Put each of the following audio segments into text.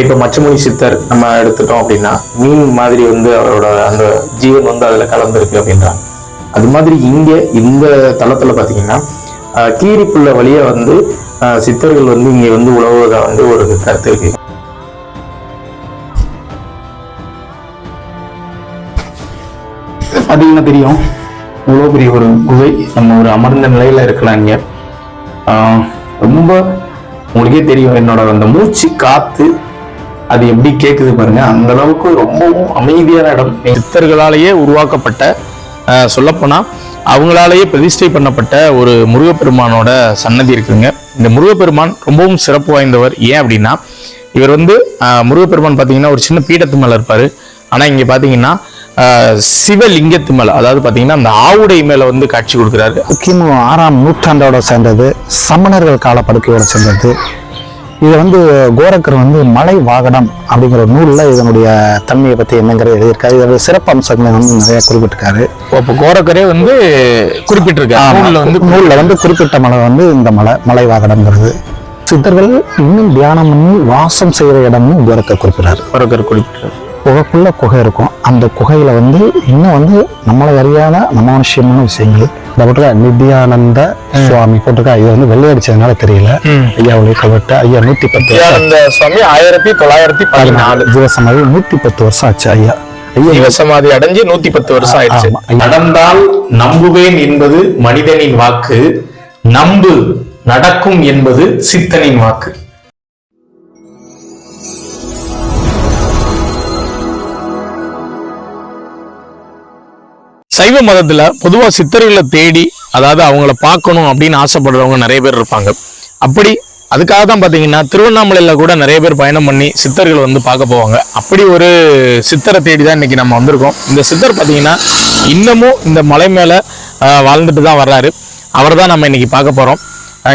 இப்போ மச்சமுனி சித்தர் நம்ம எடுத்துட்டோம் அப்படின்னா மீன் மாதிரி வந்து அவரோட அந்த ஜீவன் வந்து அதில் கலந்துருக்கு அப்படின்றாங்க அது மாதிரி இங்கே இந்த தளத்தில் பார்த்தீங்கன்னா கீரிப்புள்ள வழியா வந்து சித்தர்கள் வந்து இங்கே வந்து உழவுவதாக வந்து ஒரு கருத்து இருக்கு. பார்த்தீங்கன்னா தெரியும்? இவ்வளோ பெரிய ஒரு குகை நம்ம ஒரு அமர்ந்த நிலையில இருக்கலாம் இங்கே. ஆஹ் ரொம்ப உங்களுக்கே தெரியும் என்னோட அந்த மூச்சு காத்து அது எப்படி கேட்குது பாருங்க. அந்த அளவுக்கு ரொம்பவும் அமைதியான இடம். சித்தர்களாலேயே உருவாக்கப்பட்ட சொல்லப்போனால் அவங்களாலேயே பிரதிஷ்டை பண்ணப்பட்ட ஒரு முருகப்பெருமானோட சன்னதி இருக்குங்க. இந்த முருகப்பெருமான் ரொம்பவும் சிறப்பு வாய்ந்தவர். ஏன் அப்படின்னா இவர் வந்து முருகப்பெருமான் பார்த்தீங்கன்னா ஒரு சின்ன பீடத்து மேல இருப்பார். ஆனா இங்கே பார்த்தீங்கன்னா சிவலிங்கத்து மேல அதாவது பார்த்தீங்கன்னா அந்த ஆவுடை மேலே வந்து காட்சி கொடுக்குறாரு. கிமு ஆறாம் நூற்றாண்டோட சேர்ந்தது சமணர்கள் காலப்படுக்கையோட சேர்ந்தது. இது வந்து கோரக்கர் வந்து மலை வாகனம் அப்படிங்கிற ஒரு நூலில் இதனுடைய தன்மையை பற்றி என்னங்கிறது எழுதியிருக்காரு. இதோட சிறப்பு அம்சங்களை வந்து நிறைய குறிப்பிட்டிருக்காரு. இப்போ கோரக்கரே வந்து குறிப்பிட்டிருக்காரு. நூல்ல வந்து நூலில் வந்து குறிப்பிட்ட மலை வந்து இந்த மலை மலை வாகனம்ங்கிறது. சித்தர்கள் இன்னும் தியானம் பண்ணி வாசம் செய்கிற இடம்னு கோரக்கர் குறிப்பிடுறாரு. கோரக்கர் குறிப்பிட்டிருக்காரு. குகைக்குள்ள குகை இருக்கும். அந்த குகையில வந்து இன்னும் வந்து நம்மளை அறியாத அமானுஷ்யமான விஷயங்கள். இந்த போட்டிருக்க நித்யானந்த சுவாமி போட்டிருக்கா இது வந்து வெள்ளை அடிச்சதுனால தெரியல. ஐயா ஒளி கல்வெட்டு ஐயா நூத்தி பத்து அந்த சுவாமி ஆயிரத்தி தொள்ளாயிரத்தி பதினாலு. ஜீவசமாதி நூத்தி பத்து வருஷம் ஆச்சு ஐயா. ஐயா சிவசமாதி அடைஞ்சு நூத்தி பத்து வருஷம் ஆயிடுச்சு. நடந்தால் நம்புவேன் என்பது மனிதனின் வாக்கு நம்பு நடக்கும் என்பது சித்தனின் வாக்கு. சைவ மதத்தில் பொதுவாக சித்தர்களை தேடி அதாவது அவங்கள பார்க்கணும் அப்படின்னு ஆசைப்படுறவங்க நிறைய பேர் இருப்பாங்க. அப்படி அதுக்காக தான் பார்த்தீங்கன்னா திருவண்ணாமலையில் கூட நிறைய பேர் பயணம் பண்ணி சித்தர்கள் வந்து பார்க்க போவாங்க. அப்படி ஒரு சித்தரை தேடி தான் இன்னைக்கு நம்ம வந்திருக்கோம். இந்த சித்தர் பார்த்தீங்கன்னா இன்னமும் இந்த மலை மேலே வாழ்ந்துட்டு தான் வர்றாரு. அவர் தான் நம்ம இன்றைக்கி பார்க்க போகிறோம்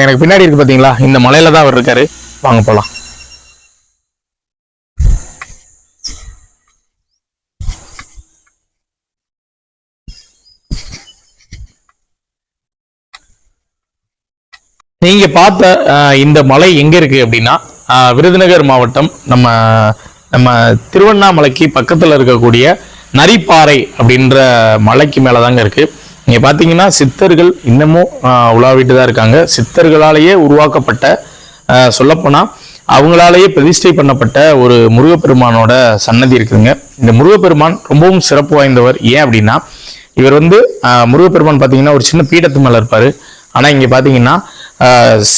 எனக்கு பின்னாடி இருக்கு பார்த்தீங்களா இந்த மலையில் தான் அவர் இருக்காரு. வாங்க போகலாம் நீங்க பார்த்த இந்த மலை எங்க இருக்கு அப்படின்னா விருதுநகர் மாவட்டம் நம்ம நம்ம திருவண்ணாமலைக்கு பக்கத்துல இருக்கக்கூடிய நரிப்பாறை அப்படின்ற மலைக்கு மேலதாங்க இருக்கு. நீங்க பாத்தீங்கன்னா சித்தர்கள் இன்னமும் உலாவிட்டு தான் இருக்காங்க. சித்தர்களாலேயே உருவாக்கப்பட்ட சொல்லப்போனால் சொல்லப்போனா அவங்களாலேயே பிரதிஷ்டை பண்ணப்பட்ட ஒரு முருகப்பெருமானோட சன்னதி இருக்குதுங்க. இந்த முருகப்பெருமான் ரொம்பவும் சிறப்பு வாய்ந்தவர். ஏன் அப்படின்னா இவர் வந்து முருகப்பெருமான் பார்த்தீங்கன்னா ஒரு சின்ன பீடத்து மேல இருப்பாரு. ஆனா இங்க பாத்தீங்கன்னா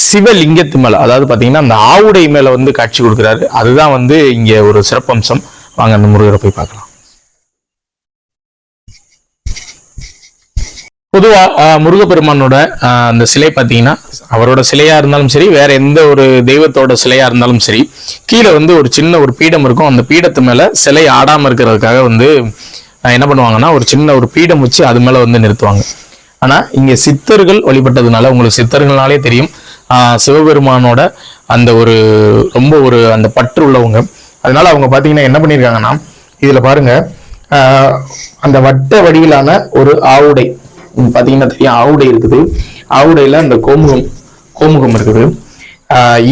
சிவலிங்கத்து மேலே அதாவது பார்த்தீங்கன்னா அந்த ஆவுடை மேலே வந்து காட்சி கொடுக்குறாரு. அதுதான் வந்து இங்கே ஒரு சிறப்பம்சம். வாங்க அந்த முருகரை போய் பார்க்கலாம். பொதுவாக முருகப்பெருமானோட அந்த சிலை பார்த்தீங்கன்னா அவரோட சிலையா இருந்தாலும் சரி வேற எந்த ஒரு தெய்வத்தோட சிலையா இருந்தாலும் சரி கீழே வந்து ஒரு சின்ன ஒரு பீடம் இருக்கும். அந்த பீடத்து மேல சிலை ஆடாமல் இருக்கிறதுக்காக வந்து என்ன பண்ணுவாங்கன்னா ஒரு சின்ன ஒரு பீடம் வச்சு அது மேலே வந்து நிறுத்துவாங்க. ஆனால் இங்கே சித்தர்கள் வழிபட்டதுனால உங்களுக்கு சித்தர்கள்னாலே தெரியும். சிவபெருமானோட அந்த ஒரு ரொம்ப ஒரு அந்த பற்று உள்ளவங்க. அதனால அவங்க பார்த்தீங்கன்னா என்ன பண்ணியிருக்காங்கன்னா இதில் பாருங்க அந்த வட்ட வடிவிலான ஒரு ஆவுடை. பார்த்தீங்கன்னா தெரியும் ஆவுடை இருக்குது. ஆவுடையில் அந்த கோமுகம் கோமுகம் இருக்குது.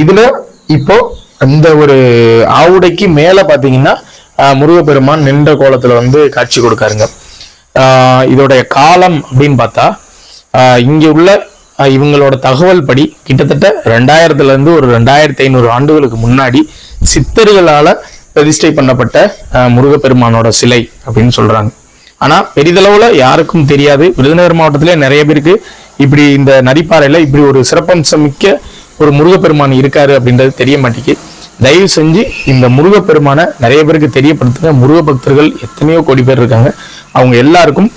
இதில் இப்போ அந்த ஒரு ஆவுடைக்கு மேலே பார்த்தீங்கன்னா முருகப்பெருமான் நின்ற கோலத்தில் வந்து காட்சி கொடுக்காருங்க. இதோடைய காலம் அப்படின்னு பார்த்தா இங்கே உள்ள இவங்களோட தகவல் படி கிட்டத்தட்ட ரெண்டாயிரத்துலேருந்து ஒரு ரெண்டாயிரத்தி ஐநூறு ஆண்டுகளுக்கு முன்னாடி சித்தர்களால் பிரதிஷ்டை பண்ணப்பட்ட முருகப்பெருமானோட சிலை அப்படின்னு சொல்கிறாங்க ஆனால் பெரிதளவில் யாருக்கும் தெரியாது. விருதுநகர் மாவட்டத்திலே நிறைய பேருக்கு இப்படி இந்த நரிப்பாறையில் இப்படி ஒரு சிறப்பம்சம் மிக்க ஒரு முருகப்பெருமான் இருக்காரு அப்படின்றது தெரிய மாட்டேங்குது. தயவு செஞ்சு இந்த முருகப்பெருமானை நிறைய பேருக்கு தெரியப்படுத்துங்க. முருக பக்தர்கள் எத்தனையோ கோடி பேர் இருக்காங்க. அவங்க எல்லாருக்கும்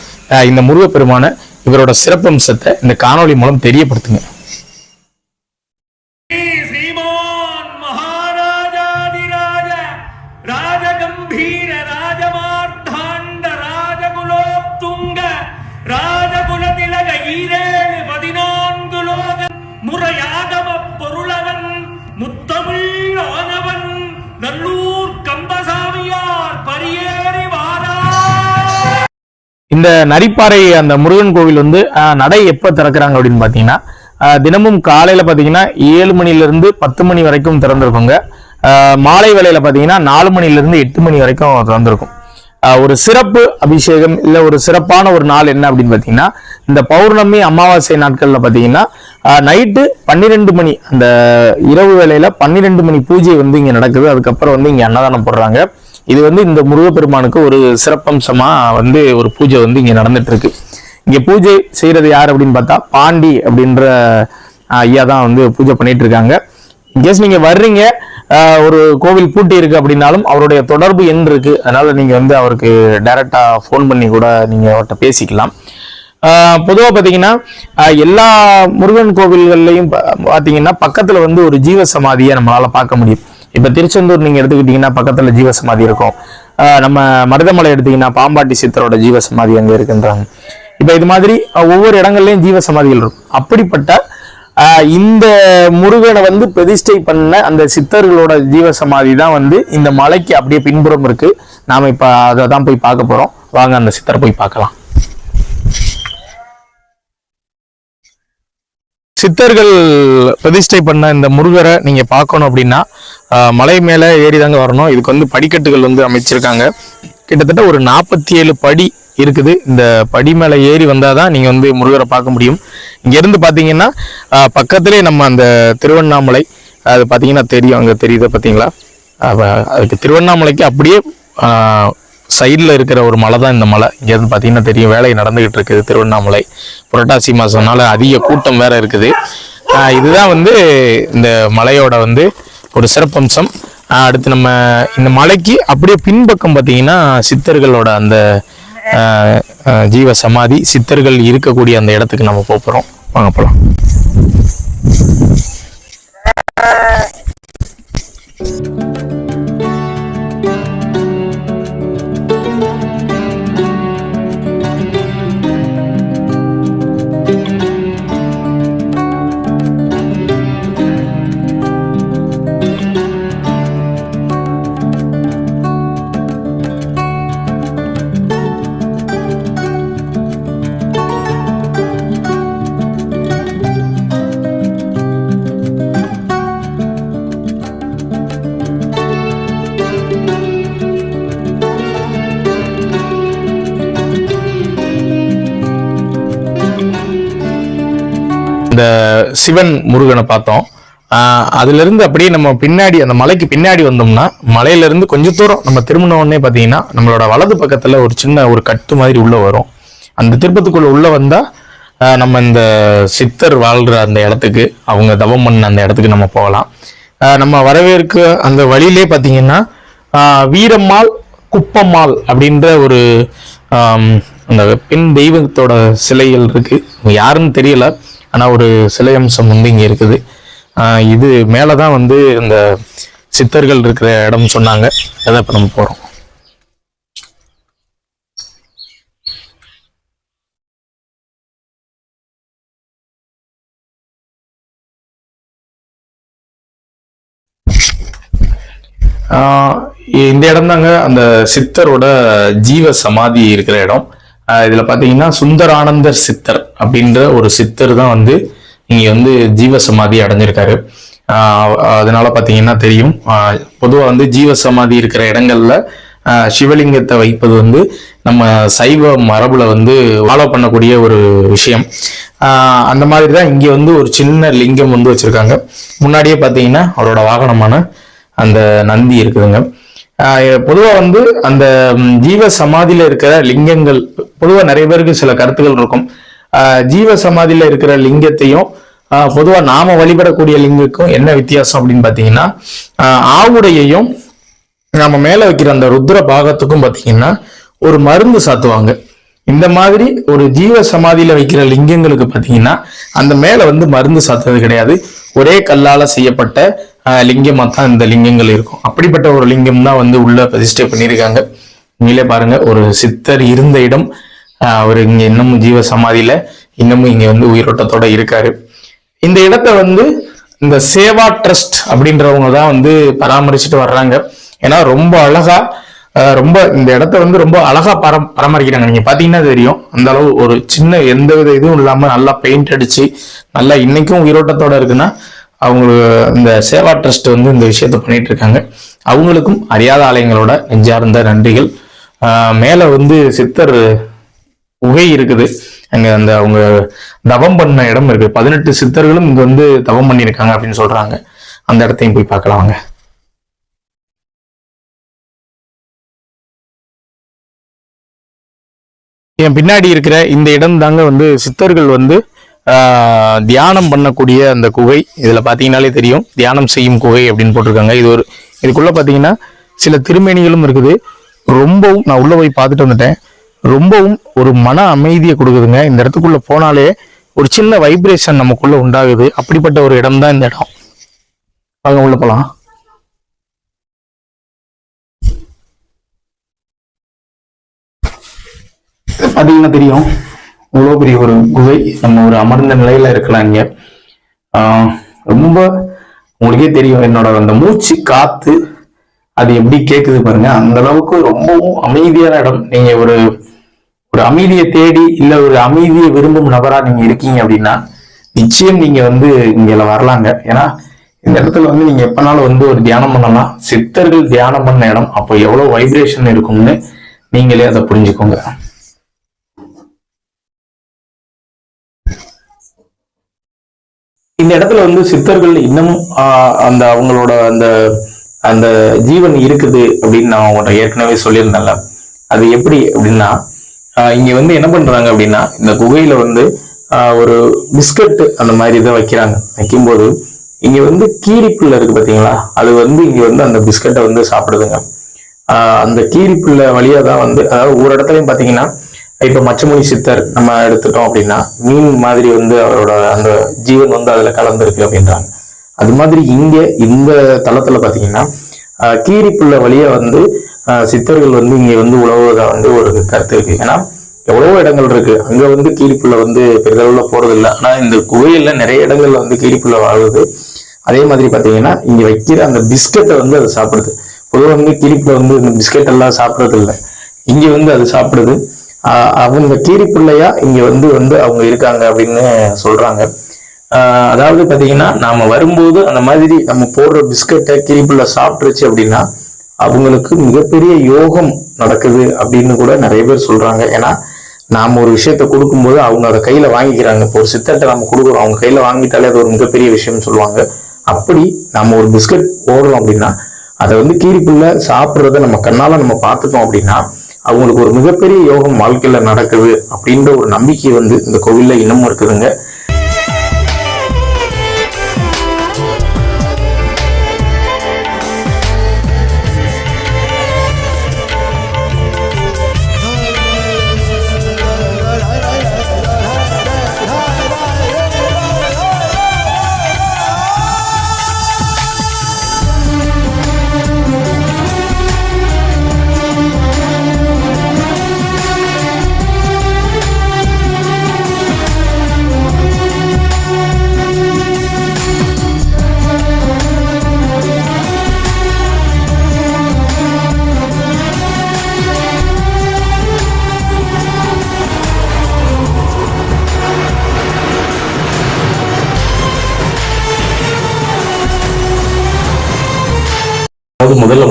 இந்த முருகப்பெருமானை இவரோட சிறப்பம்சத்தை இந்த காணொளி மூலம் தெரியப்படுத்துங்க. இந்த நரிப்பாறை அந்த முருகன் கோவில் வந்து நடை எப்போ திறக்கிறாங்க அப்படின்னு பார்த்தீங்கன்னா தினமும் காலையில் பார்த்தீங்கன்னா ஏழு மணிலிருந்து பத்து மணி வரைக்கும் திறந்திருக்குங்க. மாலை வேலையில் பார்த்தீங்கன்னா நாலு மணிலிருந்து எட்டு மணி வரைக்கும் திறந்திருக்கும். ஒரு சிறப்பு அபிஷேகம் இல்லை ஒரு சிறப்பான ஒரு நாள் என்ன அப்படின்னு பார்த்தீங்கன்னா இந்த பௌர்ணமி அமாவாசை நாட்களில் பார்த்தீங்கன்னா நைட்டு பன்னிரெண்டு மணி அந்த இரவு வேலையில் பன்னிரெண்டு மணி பூஜை வந்து இங்கே நடக்குது. அதுக்கப்புறம் வந்து இங்கே அன்னதானம் போடுறாங்க. இது வந்து இந்த முருகப்பெருமானுக்கு ஒரு சிறப்பம்சமாக வந்து ஒரு பூஜை வந்து இங்கே நடந்துட்டு இருக்கு பூஜை செய்கிறது யார் அப்படின்னு பார்த்தா பாண்டி அப்படின்ற ஐயா தான் வந்து பூஜை பண்ணிட்டு இருக்காங்க இன்கேஸ் நீங்கள் வர்றீங்க ஒரு கோவில் பூட்டி இருக்கு அப்படின்னாலும் அவருடைய தொடர்பு எண் இருக்கு. அதனால நீங்கள் வந்து அவருக்கு டைரக்டா ஃபோன் பண்ணி கூட நீங்கள் அவர்கிட்ட பேசிக்கலாம். பொதுவாக பார்த்தீங்கன்னா எல்லா முருகன் கோவில்கள்லையும் பார்த்தீங்கன்னா பக்கத்தில் வந்து ஒரு ஜீவ சமாதியை நம்மளால் பார்க்க முடியும். இப்ப திருச்செந்தூர் நீங்க எடுத்துக்கிட்டீங்கன்னா பக்கத்துல ஜீவ சமாதி இருக்கும் நம்ம மருதமலை எடுத்தீங்கன்னா பாம்பாட்டி சித்தரோட ஜீவ சமாதி இருக்குன்றாங்க. இப்ப இது மாதிரி ஒவ்வொரு இடங்கள்லயும் ஜீவ சமாதிகள் இருக்கும். அப்படிப்பட்ட ஆஹ், இந்த முருகனை வந்து பிரதிஷ்டை பண்ண அந்த சித்தர்களோட ஜீவசமாதி தான் வந்து இந்த மலைக்கு அப்படியே பின்புறம் இருக்கு. நாம இப்ப அதை தான் போய் பார்க்க போறோம். வாங்க அந்த சித்தரை போய் பார்க்கலாம். சித்தர்கள் பிரதிஷ்டை பண்ண இந்த முருகரை நீங்க பார்க்கணும் அப்படின்னா மலை மேலே ஏறி தாங்க வரணும். இதுக்கு வந்து படிக்கட்டுகள் வந்து அமைச்சிருக்காங்க. கிட்டத்தட்ட ஒரு நாற்பத்தி ஏழு படி இருக்குது. இந்த படி மேலே ஏறி வந்தாதான் நீங்க வந்து முருகரை பார்க்க முடியும். இங்கேருந்து பார்த்தீங்கன்னா பக்கத்துலேயே பக்கத்திலே நம்ம அந்த திருவண்ணாமலை அது பார்த்தீங்கன்னா தெரியும். அங்கே தெரியுது பார்த்தீங்களா அதுக்கு திருவண்ணாமலைக்கு அப்படியே சைடில் இருக்கிற ஒரு மலை தான் இந்த மலை. இங்கேருந்து பார்த்தீங்கன்னா தெரியும். வேலை நடந்துகிட்டு இருக்குது திருவண்ணாமலை. புரட்டாசி மாதம்னால அதிக கூட்டம் வேற இருக்குது. இதுதான் வந்து இந்த மலையோட வந்து ஒரு சிறப்பம்சம். அடுத்து நம்ம இந்த மலைக்கு அப்படியே பின்பக்கம் பார்த்தீங்கன்னா சித்தர்களோட அந்த ஜீவ சமாதி சித்தர்கள் இருக்கக்கூடிய அந்த இடத்துக்கு நம்ம போக போகிறோம் வாங்க போகலாம் இந்த சிவன் முருகனை பார்த்தோம். அதுலேருந்து அப்படியே நம்ம பின்னாடி அந்த மலைக்கு பின்னாடி வந்தோம்னா மலையிலேருந்து கொஞ்ச தூரம் நம்ம திரும்பின உடனே பார்த்தீங்கன்னா நம்மளோட வலது பக்கத்தில் ஒரு சின்ன ஒரு கட்டு மாதிரி உள்ளே வரும். அந்த திருப்பத்துக்குள்ளே உள்ளே வந்தால் நம்ம இந்த சித்தர் வாழ்கிற அந்த இடத்துக்கு அவங்க தவம் பண்ண அந்த இடத்துக்கு நம்ம போகலாம். நம்ம வரவேற்க அந்த வழியிலே பார்த்தீங்கன்னா வீரம்மாள் குப்பம்மாள் அப்படின்ற ஒரு அந்த பெண் தெய்வத்தோட சிலைகள் இருக்குது யாருன்னு தெரியல. ஆனா ஒரு சிலை அம்சம் வந்து இங்க இருக்குது. ஆஹ் இது மேலதான் வந்து இந்த சித்தர்கள் இருக்கிற இடம் சொன்னாங்க. அதை இப்போ நம்ம போறோம். ஆஹ் இந்த இடம் தாங்க அந்த சித்தரோட ஜீவ சமாதி இருக்கிற இடம். இதுல பாத்தீங்கன்னா சுந்தரானந்தர் சித்தர் அப்படின்ற ஒரு சித்தர் தான் வந்து இங்க வந்து ஜீவ சமாதி அடைஞ்சிருக்காரு அதனால பாத்தீங்கன்னா தெரியும். பொதுவாக பொதுவா வந்து ஜீவ சமாதி இருக்கிற இடங்கள்ல சிவலிங்கத்தை வைப்பது வந்து நம்ம சைவ மரபுல வந்து ஃபாலோ பண்ணக்கூடிய ஒரு விஷயம். அந்த மாதிரி தான் இங்கே வந்து ஒரு சின்ன லிங்கம் வந்து வச்சுருக்காங்க. முன்னாடியே பார்த்தீங்கன்னா அவரோட வாகனமான அந்த நந்தி இருக்குதுங்க. பொதுவா வந்து அந்த ஜீவ சமாதியில இருக்கிற லிங்கங்கள் பொதுவா நிறைய பேருக்கு சில கருத்துக்கள் இருக்கும். ஆஹ் ஜீவ சமாதியில இருக்கிற லிங்கத்தையும் ஆஹ் பொதுவா நாம வழிபடக்கூடிய லிங்கக்கும் என்ன வித்தியாசம் அப்படின்னு பார்த்தீங்கன்னா ஆஹ் ஆவுடையையும் நம்ம மேல வைக்கிற அந்த ருத்ர பாகத்துக்கும் பார்த்தீங்கன்னா ஒரு மருந்து சாத்துவாங்க. இந்த மாதிரி ஒரு ஜீவ சமாதியில வைக்கிற லிங்கங்களுக்கு பாத்தீங்கன்னா அந்த மேல வந்து மருந்து சாத்துறது கிடையாது. ஒரே கல்லால செய்யப்பட்ட ஆஹ், லிங்கமா தான் இந்த லிங்கங்கள் இருக்கும். அப்படிப்பட்ட ஒரு லிங்கம் தான் வந்து உள்ள பிரதிஷ்டை பண்ணியிருக்காங்க. நீங்களே பாருங்க ஒரு சித்தர் இருந்த இடம் ஆஹ், அவர் இங்க இன்னமும் ஜீவ சமாதியில இன்னமும் இங்க வந்து உயிரோட்டத்தோட இருக்காரு. இந்த இடத்த வந்து இந்த சேவா ட்ரஸ்ட் அப்படின்றவங்க தான் வந்து பராமரிச்சுட்டு வர்றாங்க. ஏன்னா ரொம்ப அழகா ரொம்ப இந்த இடத்த வந்து ரொம்ப அழகா பரம் பராமரிக்கிறாங்க. நீங்க பாத்தீங்கன்னா தெரியும் அந்த அளவு ஒரு சின்ன எந்த வித இதுவும் இல்லாம நல்லா பெயிண்ட் அடிச்சு நல்லா இன்னைக்கும் உயிரோட்டத்தோட இருக்குன்னா அவங்களுக்கு இந்த சேவா ட்ரஸ்ட் வந்து இந்த விஷயத்த பண்ணிட்டு இருக்காங்க. அவங்களுக்கும் அறியாத ஆலயங்களோட நெஞ்சார்ந்த நன்றிகள். மேலே வந்து சித்தர் உகை இருக்குது. அங்கே அந்த அவங்க தவம் பண்ண இடம் இருக்கு. பதினெட்டு சித்தர்களும் இங்கே வந்து தவம் பண்ணியிருக்காங்க அப்படின்னு சொல்றாங்க. அந்த இடத்தையும் போய் பார்க்கலாம் என் பின்னாடி இருக்கிற இந்த இடம் தாங்க வந்து சித்தர்கள் வந்து தியானம் பண்ணக்கூடிய அந்த குகை இதில் பார்த்தீங்கனாலே தெரியும். தியானம் செய்யும் குகை அப்படின்னு போட்டிருக்காங்க. இது ஒரு இதுக்குள்ளே பார்த்தீங்கன்னா சில திருமேனிகளும் இருக்குது. ரொம்பவும் நான் உள்ளே போய் பார்த்துட்டு வந்துட்டேன். ரொம்பவும் ஒரு மன அமைதியை கொடுக்குதுங்க. இந்த இடத்துக்குள்ளே போனாலே ஒரு சின்ன வைப்ரேஷன் நமக்குள்ளே உண்டாகுது. அப்படிப்பட்ட ஒரு இடம் தான் இந்த இடம். வாங்க உள்ள போகலாம் பார்த்தீங்கன்னா தெரியும். இவ்வளோ பெரிய ஒரு குகை. நம்ம ஒரு அமர்ந்த நிலையில இருக்கலாம் இங்க. ரொம்ப உங்களுக்கே தெரியும் என்னோட அந்த மூச்சு காத்து அது எப்படி கேக்குது பாருங்க. அந்த அளவுக்கு ரொம்பவும் அமைதியான இடம். நீங்க ஒரு ஒரு அமைதியை தேடி இல்ல ஒரு அமைதியை விரும்பும் நபரா நீங்க இருக்கீங்க அப்படின்னா நிச்சயம் நீங்க வந்து இங்க வரலாங்க. ஏன்னா இந்த இடத்துல வந்து நீங்க எப்பனாலும் வந்து ஒரு தியானம் பண்ணலாம். சித்தர்கள் தியானம் பண்ண இடம். அப்போ எவ்வளவு வைப்ரேஷன் இருக்கும்னு நீங்களே அதை புரிஞ்சுக்கோங்க. இந்த இடத்துல வந்து சித்தர்கள் இன்னமும் அந்த அவங்களோட அந்த அந்த ஜீவன் இருக்குது அப்படின்னு நான் அவங்கள்ட்ட ஏற்கனவே சொல்லியிருந்தேன்ல. அது எப்படி அப்படின்னா இங்க வந்து என்ன பண்றாங்க அப்படின்னா இந்த குகையில வந்து ஒரு பிஸ்கட் அந்த மாதிரி இதை வைக்கிறாங்க. வைக்கும்போது இங்க வந்து கீரிப்புள்ள இருக்கு பாத்தீங்களா? அது வந்து இங்க வந்து அந்த பிஸ்கட்டை வந்து சாப்பிடுதுங்க. அந்த கீரிப்புள்ள வழியா தான் வந்து அதாவது ஒரு இடத்துலயும் பாத்தீங்கன்னா இப்ப மச்சமொழி சித்தர் நம்ம எடுத்துட்டோம் அப்படின்னா மீன் மாதிரி வந்து அவரோட அந்த ஜீவன் வந்து அதுல கலந்துருக்கு அப்படின்றாங்க. அது மாதிரி இங்க இந்த தளத்துல பாத்தீங்கன்னா கீரிப்புள்ள வழியா வந்து ஆஹ் சித்தர்கள் வந்து இங்க வந்து உழவுவதா வந்து ஒரு கருத்து இருக்கு. ஏன்னா எவ்வளவோ இடங்கள் இருக்கு. அங்க வந்து கீரிப்புள்ள வந்து பெரிதளவுல போறது இல்லை ஆனா இந்த குகையில நிறைய இடங்கள்ல வந்து கீரிப்புள்ள வாழுது. அதே மாதிரி பாத்தீங்கன்னா இங்க வைக்கிற அந்த பிஸ்கட்டை வந்து அது சாப்பிடுது. பொதுவாக வந்து கீரிப்புள்ள வந்து இந்த பிஸ்கட் எல்லாம் சாப்பிட்றது இல்லை இங்க வந்து அது சாப்பிடுது. ஆஹ் அவங்க கீரிப்பிள்ளையா இங்க வந்து வந்து அவங்க இருக்காங்க அப்படின்னு சொல்றாங்க. ஆஹ் அதாவது பாத்தீங்கன்னா நாம வரும்போது அந்த மாதிரி நம்ம போடுற பிஸ்கட்டை கிரிப்புள்ள சாப்பிட்டுருச்சு அப்படின்னா அவங்களுக்கு மிகப்பெரிய யோகம் நடக்குது அப்படின்னு கூட நிறைய பேர் சொல்றாங்க. ஏன்னா நாம ஒரு விஷயத்த கொடுக்கும்போது அவங்க அதை கையில வாங்கிக்கிறாங்க. இப்போ ஒரு சித்தட்டை நம்ம கொடுக்குறோம். அவங்க கையில வாங்கிட்டாலே அது ஒரு மிகப்பெரிய விஷயம்னு சொல்லுவாங்க. அப்படி நம்ம ஒரு பிஸ்கட் போடுறோம் அப்படின்னா அதை வந்து கீரிப்புள்ள சாப்பிட்றத நம்ம கண்ணால நம்ம பார்த்துட்டோம் அப்படின்னா அவங்களுக்கு ஒரு மிகப்பெரிய யோகம் வாழ்க்கையில் நடக்குது அப்படின்ற ஒரு நம்பிக்கை வந்து இந்த கோவில்ல இன்னமும் இருக்குதுங்க.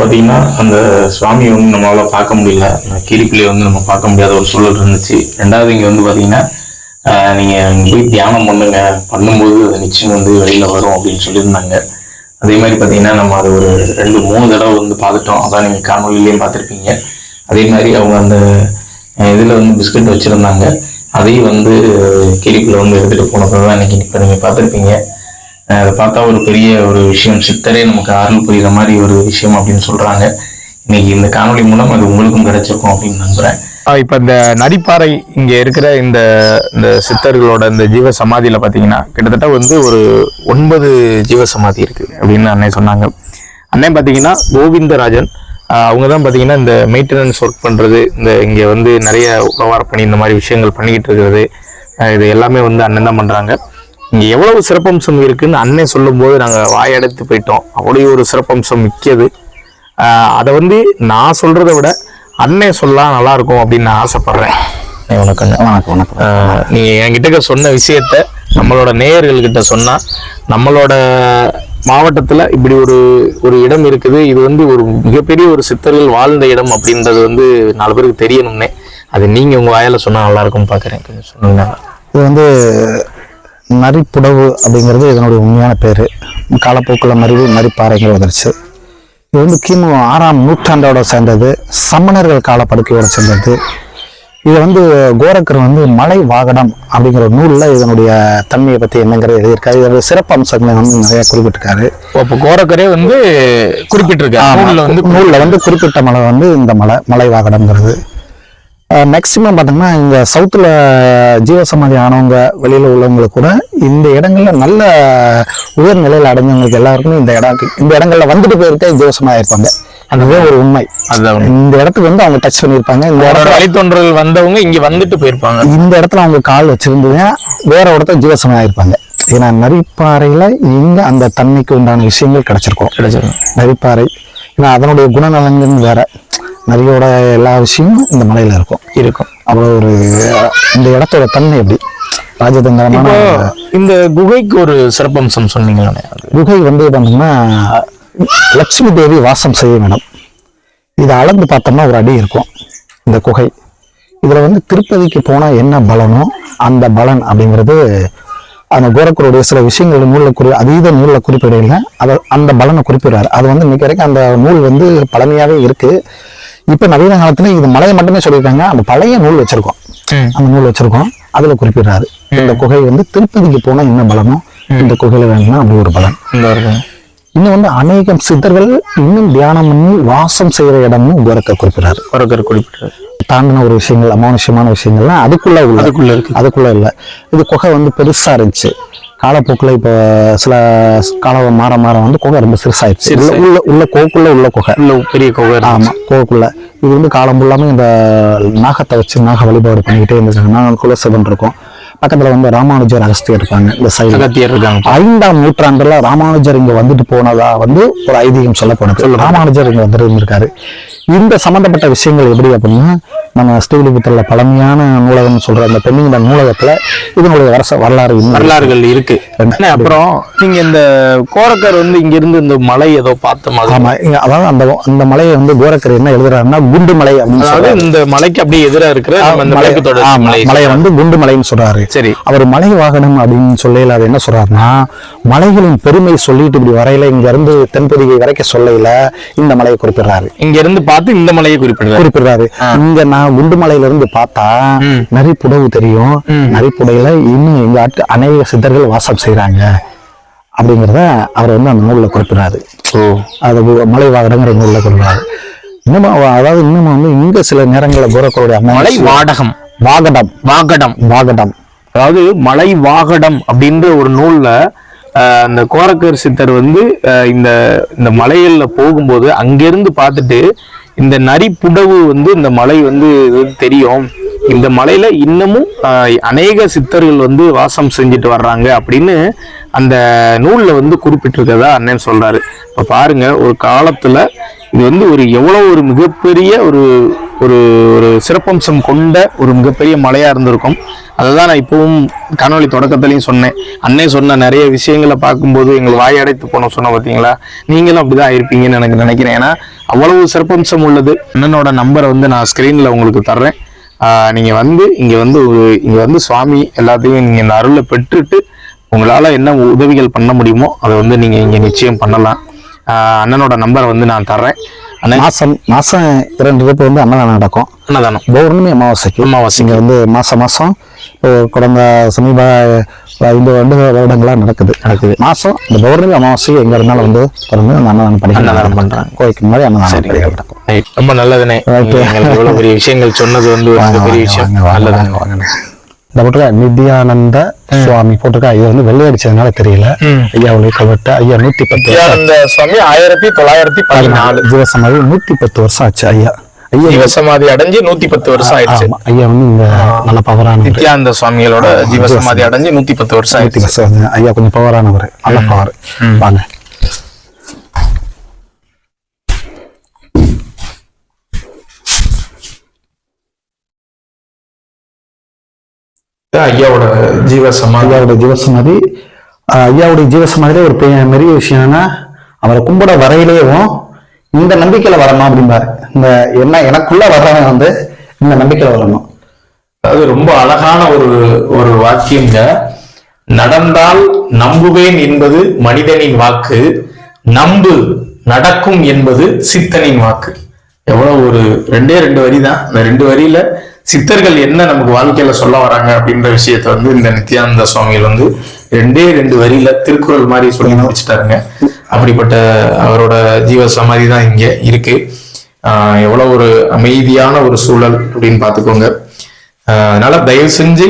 பார்த்தீங்கன்னா அந்த சுவாமியை வந்து நம்மளால பார்க்க முடியல. கீரிப்பிள்ளையை வந்து நம்ம பார்க்க முடியாத ஒரு சூழல் இருந்துச்சு. ரெண்டாவது இங்கே வந்து பார்த்தீங்கன்னா நீங்கள் நீங்க போய் தியானம் பண்ணுங்க. பண்ணும்போது அது நிச்சயம் வந்து வெளியில் வரும் அப்படின்னு சொல்லியிருந்தாங்க. அதே மாதிரி பார்த்தீங்கன்னா நம்ம அது ஒரு ரெண்டு மூணு தடவை வந்து பார்த்துட்டோம். அதான் நீங்கள் காணொலியிலையும் பார்த்துருப்பீங்க. அதே மாதிரி அவங்க அந்த இதில் வந்து பிஸ்கட் வச்சுருந்தாங்க. அதையும் வந்து கிரிப்பில் வந்து எடுத்துகிட்டு போனதை தான் இன்னைக்கு இப்போ நீங்கள் பார்த்துருப்பீங்க. அதை பார்த்தா ஒரு பெரிய ஒரு விஷயம். சித்தரே நமக்கு அருள் புரியுற மாதிரி ஒரு விஷயம் அப்படின்னு சொல்றாங்க. இன்னைக்கு இந்த காணொளி மூலம் அது உங்களுக்கும் கிடைச்சிருக்கும் அப்படின்னு நம்புறேன். இப்ப இந்த நரிப்பாறை இங்க இருக்கிற இந்த இந்த சித்தர்களோட இந்த ஜீவ சமாதியில பாத்தீங்கன்னா கிட்டத்தட்ட வந்து ஒரு ஒன்பது ஜீவ சமாதி இருக்கு அப்படின்னு அண்ணன் சொன்னாங்க. அண்ணன் பாத்தீங்கன்னா கோவிந்தராஜன். அவங்க தான் பார்த்தீங்கன்னா இந்த மெயின்டெனன்ஸ் ஒர்க் பண்ணுறது இந்த இங்கே வந்து நிறைய உழவார பணி இந்த மாதிரி விஷயங்கள் பண்ணிக்கிட்டு இருக்கிறது. இது எல்லாமே வந்து அண்ணன் தான் பண்ணுறாங்க இங்க எவ்வளவு சிறப்பம்சம் இருக்குன்னு அண்ணன் சொல்லும்போது நாங்க வாயடைத்து போயிட்டோம். அவ்வளோ ஒரு சிறப்பம்சம் மிக்கது. அதை வந்து நான் சொல்றதை விட அண்ணன் சொல்லலாம் நல்லா இருக்கும் அப்படின்னு நான் ஆசைப்படுறேன். வணக்கம் வணக்கம் ஆஹ் நீங்க என்கிட்ட சொன்ன விஷயத்த நம்மளோட நேயர்கள்கிட்ட சொன்னா நம்மளோட மாவட்டத்துல இப்படி ஒரு ஒரு இடம் இருக்குது. இது வந்து ஒரு மிகப்பெரிய ஒரு சித்தர்கள் வாழ்ந்த இடம் அப்படின்றது வந்து நாலு பேருக்கு தெரியணும்னே. அது நீங்க உங்க வாயால சொன்னா நல்லா இருக்கும்னு பாக்குறேன். கொஞ்சம் சொன்னீங்கன்னா இது வந்து நரிப்புடவு அப்படிங்கிறது இதனுடைய உண்மையான பேர். காலப்போக்கில் மருவி நரிப்பாறைகள் வந்துருச்சு இது வந்து கிமு ஆறாம் நூற்றாண்டோட சேர்ந்தது. சமணர்கள் காலப்படுக்கையோட சேர்ந்தது. இது வந்து கோரக்கர் வந்து மலை வாகனம் அப்படிங்கிற நூலில் இதனுடைய தன்மையை பற்றி என்னங்கிறது எழுதியிருக்காரு. இதோட சிறப்பு அம்சங்களை வந்து நிறைய குறிப்பிட்டிருக்காரு. அப்போ கோரக்கரே வந்து குறிப்பிட்டிருக்காரு. நூல்ல வந்து நூலில் வந்து குறிப்பிட்ட மலை வந்து இந்த மலை மலை வாகனம்ங்கிறது. மேக்சிமம் பார்த்தீங்கன்னா இங்கே சவுத்தில் ஜீவசமாதி ஆனவங்க வெளியில் உள்ளவங்களுக்கு கூட இந்த இடங்கள்ல நல்ல உயர் நிலையில் அடைஞ்சவங்களுக்கு எல்லாருக்குமே இந்த இடம் இந்த இடங்கள்ல வந்துட்டு போயிருக்க ஜீவசமாதி இருப்பாங்க அதுவே ஒரு உண்மை. அதுதான். இந்த இடத்துக்கு வந்து அவங்க டச் பண்ணியிருப்பாங்க. இந்த இடத்துல வழித்தொன்றர்கள் வந்தவங்க இங்க வந்துட்டு போயிருப்பாங்க. இந்த இடத்துல அவங்க கால் வச்சிருந்ததுன்னா வேற இடத்துல ஜீவசமாதி இருப்பாங்க ஏன்னா நரிப்பாறையில இங்க அந்த தன்மைக்கு உண்டான விஷயங்கள் கிடைச்சிருக்கும். கிடைச்சிருக்கும். நரிப்பாறை. ஏன்னா அதனுடைய குணநலன்கள் வேற. நரியோட எல்லா விஷயமும் இந்த மலையில இருக்கும். இருக்கும். அவ்வளோ ஒரு இந்த இடத்தோட தன்மை எப்படி? ராஜதந்திரமான இந்த குகைக்கு ஒரு சிறப்பம்சம் சொன்னீங்களே குகை வந்து பார்த்தீங்கன்னா லட்சுமி தேவி வாசம் செய்யும் இடம் இதை அளந்து பார்த்தோம்னா ஒரு அடி இருக்கும் இந்த குகை. இதில் வந்து திருப்பதிக்கு போனால் என்ன பலனோ அந்த பலன் அப்படிங்கிறது அந்த கோரக்கருடைய சில விஷயங்கள் நூலில் குறி அதீத நூலில் குறிப்பிடையில் அதை அந்த பலனை குறிப்பிடுறாரு. அது வந்து இன்னைக்கு வரைக்கும் அந்த நூல் வந்து பழமையாகவே இருக்குது இப்போ நவீன காலத்தில் இது மலையை மட்டுமே சொல்லியிருக்காங்க. அந்த பழைய நூல் வச்சுருக்கோம். அந்த நூல் வச்சிருக்கோம். அதுல குறிப்பிடுறாரு. இந்த குகை வந்து திருப்பதிக்கு போனா என்ன பலனோ இந்த குகையில வேணும்னா அப்படி ஒரு பலன். இன்னும் வந்து அநேகம் சித்தர்கள் இன்னும் தியானம் பண்ணி வாசம் செய்யற இடம்னு கோரக்க குறிப்பிடுறாரு. கோரக்கர் குறிப்பிட்டாரு தாண்டின ஒரு விஷயங்கள் அமானுஷ்யமான விஷயங்கள்லாம் அதுக்குள்ள அதுக்குள்ள இருக்கு. அதுக்குள்ள இல்ல. இது குகை வந்து பெருசா இருந்துச்சு. காலப்போக்கில் இப்போ சில காலம் மாற மாற வந்து குகை ரொம்ப சிறுசாயிடுச்சு. உள்ள உள்ள கோக்குள்ள உள்ள குகை. உள்ள பெரிய கோவை இருக்கு. ஆமா கோக்குள்ள. இது வந்து காலம் ஃபுல்லாமே இந்த நாகத்தை வச்சு நாக வழிபாடு பண்ணிக்கிட்டே இருந்திருக்காங்க நாகக்குள்ள சிவன் இருக்கும். பக்கத்துல வந்து ராமானுஜர் அகஸ்தியர் இருப்பாங்க இந்த சைடு அகத்தியர் இருக்காங்க. ஐந்தாம் நூற்றாண்டுல ராமானுஜர் இங்க வந்துட்டு போனதா வந்து ஒரு ஐதீகம் சொல்லப்படுது ராமானுஜர் இங்க வந்திருந்திருக்காரு இந்த சம்பந்தப்பட்ட விஷயங்கள் எப்படி அப்படின்னா நம்ம ஸ்ரீவில்லிபுத்தூர்ல பழமையான நூலகம் சொல்ற அந்த பெண்ணிங்க நூலகத்துல இதனுடைய வரச வரலாறு வரலாறுகள் இருக்கு. அப்புறம் நீங்க இந்த கோரக்கர் வந்து இங்க இருந்து இந்த மலை ஏதோ பார்த்த மாதிரி. அதாவது அந்த அந்த மலையை வந்து கோரக்கர் என்ன எழுதுறாருன்னா குண்டு மலை அப்படின்னு அதாவது இந்த மலைக்கு அப்படியே எதிரா இருக்கிற மலையை வந்து குண்டு மலைன்னு சொல்றாரு. சரி. அவர் மலை வாகனம் அப்படின்னு சொல்லையில அது என்ன சொல்றாருன்னா மலைகளின் பெருமை சொல்லிட்டு இப்படி வரையில இங்க இருந்து தென்பொதிகை வரைக்கும் சொல்லையில இந்த மலையை குறிப்பிடுறாரு. இங்க இருந்து பார்த்து இந்த மலையை குறிப்பிடுறாரு. குறிப்பிடுறாரு. இங்க நான் குண்டுமலையில இருந்து பார்த்தா ம். நரிப்புடவு தெரியும். ம். நரிப்புடையில இன்னும் எங்க ஆட்டு அநேக சித்தர்கள் வாசம் செய்றாங்க. அப்படிங்கிறத அவர் வந்து அந்த நூல்ல குறிப்பிடுறாரு. ஓ. அது மலை வாகனங்கிற நூல்ல குறிப்பிடுறாரு. இன்னும் அதாவது இன்னும் வந்து இங்க சில நேரங்களில் கோரக்கருடைய மலை வாடகம். வாகடம். வாகடம். வாகடம். அதாவது மலை வாகடம் அப்படின்ற ஒரு நூல்ல அந்த கோரக்கர் சித்தர் வந்து இந்த இந்த மலைகள்ல போகும்போது அங்கிருந்து பார்த்துட்டு இந்த நரி புடவு வந்து இந்த மலை வந்து தெரியும். இந்த மலையில இன்னமும் அநேக சித்தர்கள் வந்து வாசம் செஞ்சுட்டு வர்றாங்க அப்படின்னு அந்த நூல்ல வந்து குறிப்பிட்டிருக்கதா அண்ணன் சொல்றாரு. இப்ப பாருங்க ஒரு காலத்துல இது வந்து ஒரு எவ்வளவு ஒரு மிகப்பெரிய ஒரு ஒரு ஒரு சிறப்பம்சம் கொண்ட ஒரு மிகப்பெரிய மலையாக இருந்திருக்கும். அதை தான் நான் இப்பவும் காணொளி தொடக்கத்துலையும் சொன்னேன். அண்ணே சொன்ன நிறைய விஷயங்களை பார்க்கும்போது எங்கள் வாயடைத்து போனோம் சொன்ன பார்த்தீங்களா? நீங்களும் அப்படிதான் இருப்பீங்கன்னு எனக்கு நினைக்கிறேன். ஏன்னா அவ்வளவு சிறப்பம்சம் உள்ளது. அண்ணனோட நம்பரை வந்து நான் ஸ்க்ரீனில் உங்களுக்கு தர்றேன். நீங்கள் வந்து இங்கே வந்து ஒரு வந்து சுவாமி எல்லாத்தையும் நீங்கள் இந்த அருளை பெற்றுட்டு உங்களால் என்ன உதவிகள் பண்ண முடியுமோ அதை வந்து நீங்கள் இங்கே நிச்சயம் பண்ணலாம். அண்ணனோட நம்பரை வந்து நான் தர்றேன். மாசம் மாசம் இரண்டு ரூபாய் வந்து அன்னதானம் நடக்கும். அன்னதானம். பௌர்ணமி அமாவாசைக்கு. இங்க வந்து மாசம் மாசம் கடந்த சமீப ஐந்து வருட வருடங்களா நடக்குது. நடக்குது. மாசம் இந்த பௌர்ணமி அமாவாசை எங்க இருந்தாலும் வந்து தொடர்ந்து அந்த அன்னதானம் பண்ணி அன்னதானம் பண்றாங்க. கோயிலுக்கு முன்னாடி அன்னதானம் பணிகள் நடக்கும். ரொம்ப எங்களுக்கு இவ்வளவு பெரிய விஷயங்கள் சொன்னது வந்து பெரிய விஷயம். வாங்க, இந்த போட்டுக்க நித்யானந்த சுவாமி போட்டிருக்கா ஐயா வந்து வெள்ளை அடிச்சதுனால தெரியல. ஐயா உடைய கவர்ட்ட ஐயா நூத்தி பத்து சுவாமி ஆயிரத்தி தொள்ளாயிரத்தி பதினாலு. ஜீவசமாதி நூத்தி பத்து வருஷம் ஆச்சு ஐயா. ஐயா ஜீவசமாதி அடைஞ்சு நூத்தி பத்து வருஷம் ஆயிடுச்சு. ஐயா வந்து இந்த நல்ல பவரானவர் நித்யானந்த சுவாமிகளோட ஜீவசமாதி அடைஞ்சு நூத்தி பத்து வருஷம் ஆயிடுச்சு ஐயா கொஞ்சம் பவரானவர் நல்ல பவர் வாங்க. ஐயாவோட ஜீவ சமாதி ஐயாவுடைய ஜீவசமாதி ஐயாவுடைய ஜீவசமாதியிலே ஒரு பெரிய பெரிய விஷயம் என்னன்னா அவரை கும்பிட வரையிலேயும் இந்த நம்பிக்கையில வரணும் அப்படிம்பாரு. இந்த என்ன எனக்குள்ள வர்றவன் வந்து இந்த நம்பிக்கையில வரணும். அது ரொம்ப அழகான ஒரு ஒரு வாக்கியங்க. நடந்தால் நம்புவேன் என்பது மனிதனின் வாக்கு நம்பு நடக்கும் என்பது சித்தனின் வாக்கு. எவ்வளவு ஒரு ரெண்டே ரெண்டு வரி தான் இந்த ரெண்டு வரியில சித்தர்கள் என்ன நமக்கு வாழ்க்கையில சொல்ல வராங்க அப்படின்ற விஷயத்த வந்து இந்த நித்யானந்த சுவாமிகள் வந்து ரெண்டே ரெண்டு வரியில திருக்குறள் மாதிரி சொல்லி முடிச்சிட்டாருங்க. அப்படிப்பட்ட அவரோட ஜீவ சமாதி தான் இங்க இருக்கு. ஆஹ் எவ்வளவு ஒரு அமைதியான ஒரு சூழல் அப்படின்னு பாத்துக்கோங்க ஆஹ் அதனால தயவு செஞ்சு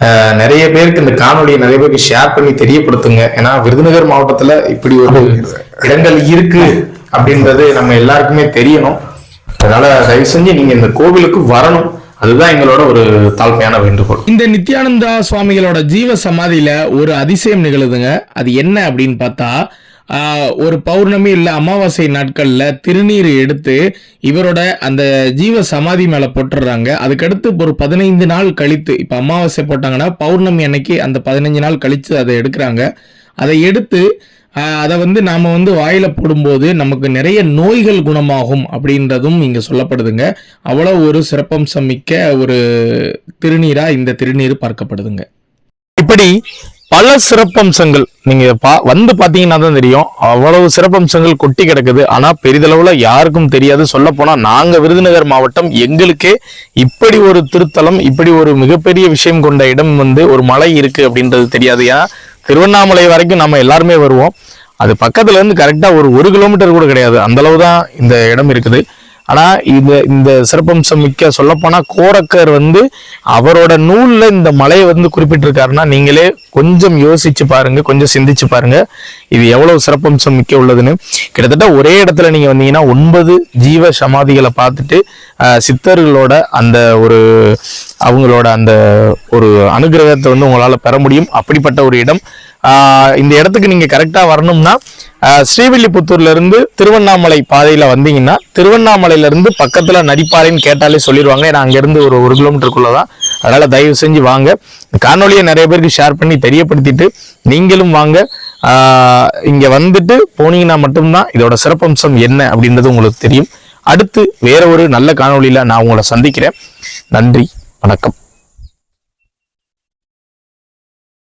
ஆஹ் நிறைய பேருக்கு இந்த காணொலியை நிறைய பேருக்கு ஷேர் பண்ணி தெரியப்படுத்துங்க. ஏன்னா விருதுநகர் மாவட்டத்துல இப்படி ஒரு இடங்கள் இருக்கு அப்படின்றது நம்ம எல்லாருக்குமே தெரியணும். அதனால தயவு செஞ்சு நீங்க இந்த கோவிலுக்கு வரணும். அதுதான் எங்களோட ஒரு தாழ்மையான வேண்டுகோள். இந்த நித்யானந்தா சுவாமிகளோட ஜீவ சமாதியில ஒரு அதிசயம் நிகழுதுங்க. அது என்ன அப்படின்னு பார்த்தா ஒரு பௌர்ணமி இல்லை அமாவாசை நாட்கள்ல திருநீர் எடுத்து இவரோட அந்த ஜீவ சமாதி மேலே போட்டுடுறாங்க அதுக்கடுத்து ஒரு பதினைந்து நாள் கழித்து இப்போ அமாவாசை போட்டாங்கன்னா பௌர்ணமி அன்னைக்கு அந்த பதினஞ்சு நாள் கழித்து அதை எடுக்கிறாங்க. அதை எடுத்து அதை வந்து நாம் வந்து வாயில் போடும்போது நமக்கு நிறைய நோய்கள் குணமாகும் அப்படின்றதும் இங்கே சொல்லப்படுதுங்க. அவ்வளோ ஒரு சிறப்பம்சம் மிக்க ஒரு திருநீராக இந்த திருநீர் பார்க்கப்படுதுங்க. இப்படி பல சிறப்பம்சங்கள் நீங்க பா- வந்து பாத்தீங்கன்னா தான் தெரியும். அவ்வளவு சிறப்பம்சங்கள் கொட்டி கிடக்குது. ஆனா பெரிதளவுல யாருக்கும் தெரியாது. சொல்ல போனா நாங்க விருதுநகர் மாவட்டம் எங்களுக்கே இப்படி ஒரு திருத்தலம் இப்படி ஒரு மிகப்பெரிய விஷயம் கொண்ட இடம் வந்து ஒரு மலை இருக்கு அப்படின்றது தெரியாது. ஏன்னா திருவண்ணாமலை வரைக்கும் நம்ம எல்லாருமே வருவோம். அது பக்கத்துலேருந்து கரெக்டாக ஒரு ஒரு கிலோமீட்டர் கூட கிடையாது. அந்தளவு தான் இந்த இடம் இருக்குது. ஆனால் இது இந்த சிறப்பம்சம் மிக்க சொல்லப்போனால் கோரக்கர் வந்து அவரோட நூலில் இந்த மலையை வந்து குறிப்பிட்டிருக்காருன்னா நீங்களே கொஞ்சம் யோசிச்சு பாருங்க கொஞ்சம் சிந்திச்சு பாருங்க இது எவ்வளவு சிறப்பம்சம் மிக்க உள்ளதுன்னு. கிட்டத்தட்ட ஒரே இடத்துல நீங்க வந்தீங்கன்னா ஒன்பது ஜீவ சமாதிகளை பார்த்துட்டு சித்தர்களோட அந்த ஒரு அவங்களோட அந்த ஒரு அனுகிரகத்தை வந்து உங்களால் பெற முடியும். அப்படிப்பட்ட ஒரு இடம் இந்த இடத்துக்கு நீங்கள் கரெக்டாக வரணும்னா ஸ்ரீவில்லிபுத்தூர்லேருந்து திருவண்ணாமலை பாதையில் வந்தீங்கன்னா திருவண்ணாமலையிலேருந்து பக்கத்தில் நடிப்பாறைன்னு கேட்டாலே சொல்லிடுவாங்க. ஏன்னா அங்கேருந்து ஒரு ஒரு கிலோமீட்டருக்குள்ள தான் அதனால் தயவு செஞ்சு வாங்க. இந்த காணொலியை நிறைய பேருக்கு ஷேர் பண்ணி தெரியப்படுத்திட்டு நீங்களும் வாங்க. இங்கே வந்துட்டு போனீங்கன்னா மட்டும்தான் இதோட சிறப்பம்சம் என்ன அப்படின்றது உங்களுக்கு தெரியும். அடுத்து வேற ஒரு நல்ல காணொலியில் நான் உங்களை சந்திக்கிறேன். நன்றி வணக்கம்.